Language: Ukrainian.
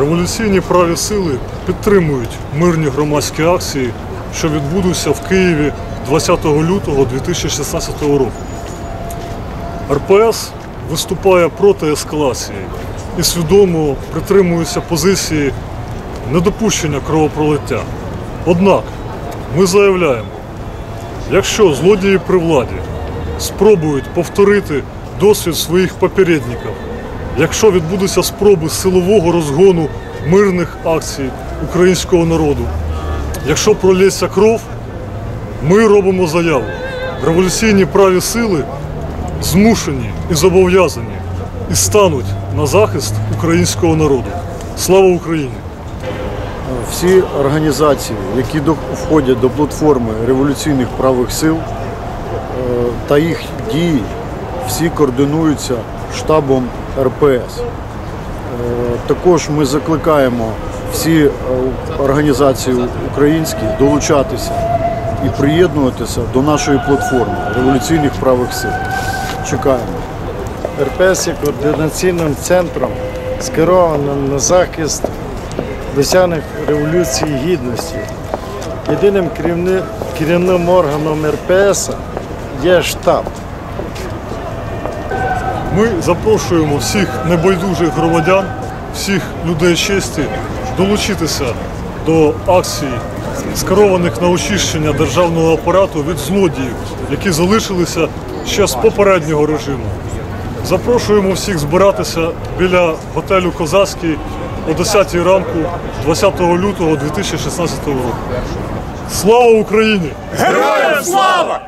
Революційні праві сили підтримують мирні громадські акції, що відбудуться в Києві 20 лютого 2016 року. РПС виступає проти ескалації і свідомо притримується позиції недопущення кровопролиття. Однак ми заявляємо, якщо злодії при владі спробують повторити досвід своїх попередників, якщо відбудуться спроби силового розгону мирних акцій українського народу, якщо пролється кров, ми робимо заяву. Революційні праві сили змушені і зобов'язані і стануть на захист українського народу. Слава Україні! Всі організації, які входять до платформи революційних правих сил е, та їх дії, всі координуються штабом РПС. Е, Також ми закликаємо всі е, організації українські долучатися і приєднуватися до нашої платформи революційних правих сил. Чекаємо. РПС є координаційним центром, скерованим на захист досягнень революції гідності. Єдиним керівним органом РПС є штаб. Ми запрошуємо всіх небайдужих громадян, всіх людей честі долучитися до акцій, скерованих на очищення державного апарату від злодіїв, які залишилися ще з попереднього режиму. Запрошуємо всіх збиратися біля готелю Козацький о 10 ранку 20 лютого 2016 року. Слава Україні! Героям слава!